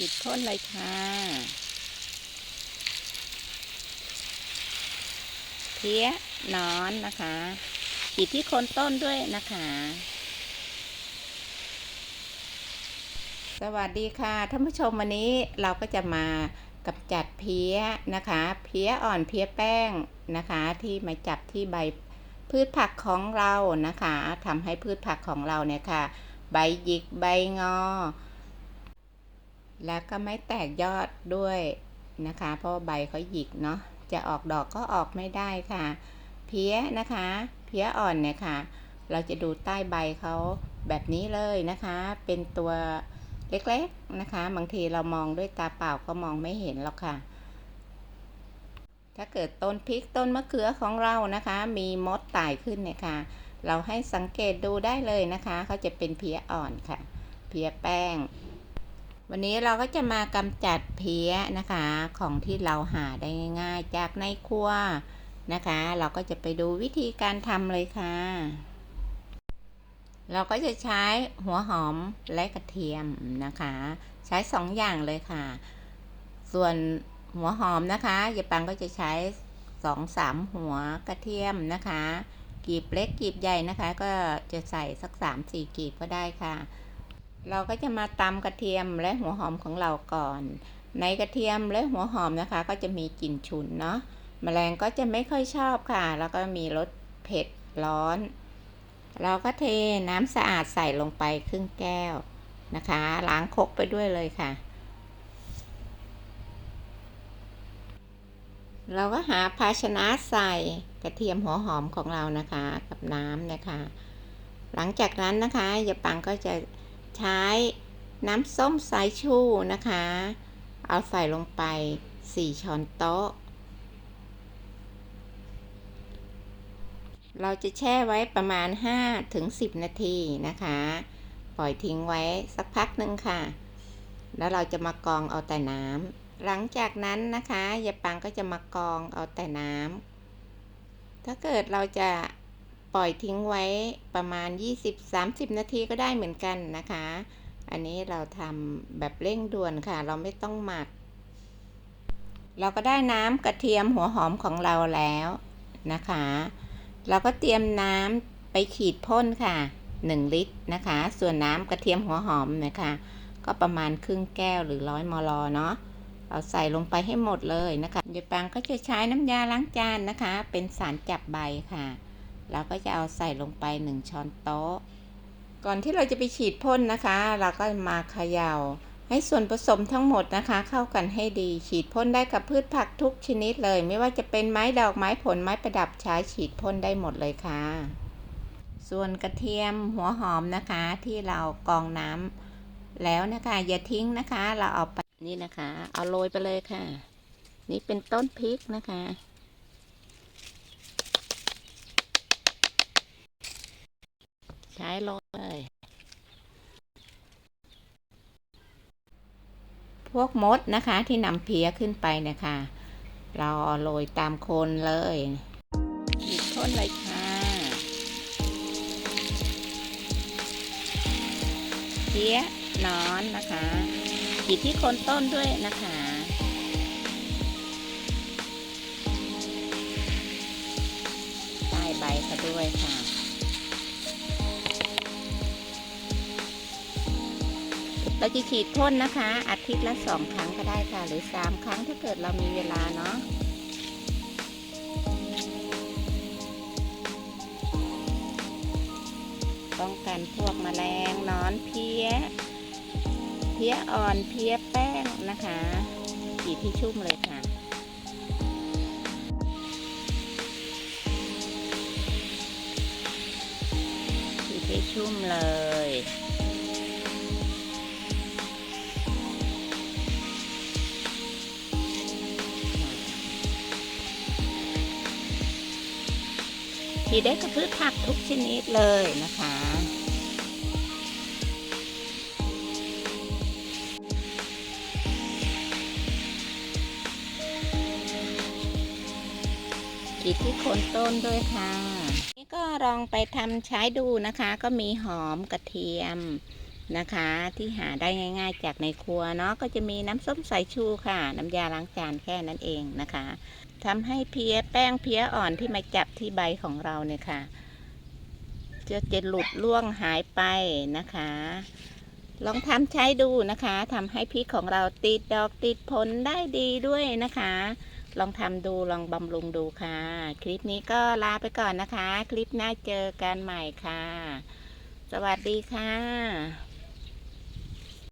ฉีดพ่นเลยค่ะเพี้ยนอนนะคะฉีดที่โคนต้นด้วยนะคะ สวัสดีค่ะท่านผู้ชมวันนี้เราก็จะมากำจัดเพี้ยนะคะ เพี้ยอ่อนเพี้ยแป้งนะคะ ที่มาจับที่ใบพืชผักของเรานะคะทำให้พืชผักของเราเนี่ยค่ะ ใบหยิกใบงอ แล้วก็ไม่แตกยอดด้วยนะคะ เพราะใบเขาหยิกเนาะจะออกดอกก็ออกไม่ได้ค่ะ เพี้ยนะคะ เพี้ยอ่อนเนี่ยค่ะ เราจะดูใต้ใบเขาแบบนี้เลยนะคะ เป็นตัวเล็กๆนะคะ บางทีเรามองด้วยตาเปล่าก็มองไม่เห็นหรอกค่ะ ถ้าเกิดต้นพริกต้นมะเขือของเรานะคะ มีมดไต่ขึ้นเนี่ยค่ะ เราให้สังเกตดูได้เลยนะคะเขาจะเป็นเพี้ยอ่อนค่ะ เพี้ยแป้ง วันนี้เราก็จะมากำจัดเพี้ยนะคะของที่เราหาได้ง่ายๆ จากในครัวนะคะ เราก็จะไปดูวิธีการทำเลยค่ะ เราก็จะใช้หัวหอมและกระเทียมนะคะ ใช้สองอย่างเลยค่ะ ส่วนหัวหอมนะคะยายปังก็จะใช้สองสามหัวกระเทียมนะคะ กีบเล็กกีบใหญ่นะคะ ก็จะใส่สักสามสี่กีบก็ได้ค่ะ เราก็จะมาตำกระเทียมและหัวหอมของเราก่อน ในกระเทียมและหัวหอมนะคะ ก็จะมีกลิ่นฉุนเนาะแมลงก็จะไม่ค่อยชอบค่ะ แล้วก็มีรสเผ็ดร้อน เราก็เทน้ำสะอาดใส่ลงไปครึ่งแก้วนะคะ ล้างคกไปด้วยเลยค่ะ เราก็หาภาชนะใส่กระเทียมหัวหอมของเรานะคะ กับน้ำนะคะ หลังจากนั้นนะคะยาปังก็จะ ใช้น้ำส้มสายชูนะคะ เอาใส่ลงไป 4 ช้อนโต๊ะ เราจะแช่ไว้ประมาณ 5 ถึง 10 นาทีนะคะ ปล่อยทิ้งไว้สักพักหนึ่งค่ะ แล้วเราจะมากรองเอาแต่น้ำ หลังจากนั้นนะคะยายปังก็จะมากรองเอาแต่น้ำ ถ้าเกิดเราจะ ปล่อยทิ้งไว้ประมาณ 20-30 นาทีก็ได้เหมือนกันนะคะ อันนี้เราทำแบบเร่งด่วนค่ะ เราไม่ต้องหมัก เราก็ได้น้ำกระเทียมหัวหอมของเราแล้วนะคะ เราก็เตรียมน้ำไปขีดพ่นค่ะ 1 ลิตรนะคะ ส่วนน้ำกระเทียมหัวหอมนะคะก็ประมาณครึ่งแก้วหรือร้อยมลเนาะเราใส่ลงไปให้หมดเลยนะคะยายปังก็จะใช้น้ำยาล้างจานนะคะ เป็นสารจับใบค่ะ เราก็จะเอาใส่ลงไป 1 ช้อนโต๊ะ ก่อนที่เราจะไปฉีดพ่นนะคะ เราก็มาเขย่า ให้ส่วนผสมทั้งหมดนะคะ เข้ากันให้ดีฉีดพ่นได้กับพืชผักทุกชนิดเลย ไม่ว่าจะเป็นไม้ดอกไม้ผลไม้ประดับใช้ฉีดพ่นได้หมดเลยค่ะ ส่วนกระเทียมหัวหอมนะคะที่เรากองน้ำแล้วนะคะ อย่าทิ้งนะคะ เราเอาไปนี่นะคะ เอาโรยไปเลยค่ะ นี่เป็นต้นพริกนะคะ ใช้โรยเลย พวกมดนะคะที่นำเพี้ยขึ้นไปนะคะ เราเอโรยตามโคนเลยหยิบพ่นเลยค่ะเพี้ยนอนนะคะฉีดที่โคนต้นด้วยนะคะใต้ใบเขาด้วยค่ะ เราจะฉีดพ่นนะคะ อาทิตย์ละสองครั้งก็ได้ค่ะ หรือสามครั้งถ้าเกิดเรามีเวลาเนาะป้องกันพวกแมลงนอนเพี้ย เพี้ยอ่อนเพี้ยแป้งนะคะฉีดที่ชุ่มเลยค่ะฉีดให้ชุ่มเลย ฉีดได้กับพืชผักทุกชนิดเลยนะคะ ฉีดที่โคนต้นด้วยค่ะ นี่ก็ลองไปทำใช้ดูนะคะ ก็มีหอมกระเทียมนะคะที่หาได้ง่าย ๆ จากในครัวเนาะก็จะมีน้ำส้มสายชูค่ะ น้ำยาล้างจานแค่นั้นเองนะคะ ทำให้เพี้ยแป้งเพี้ยอ่อนที่มาจับที่ใบของเราเนี่ยค่ะจะจะหลุดล่วงหายไปนะคะ ลองทำใช้ดูนะคะทำให้พริกของเราติดดอกติดผลได้ดีด้วยนะคะ ลองทำดูลองบำรุงดูค่ะ คลิปนี้ก็ลาไปก่อนนะคะ คลิปหน้าเจอกันใหม่ค่ะ สวัสดีค่ะ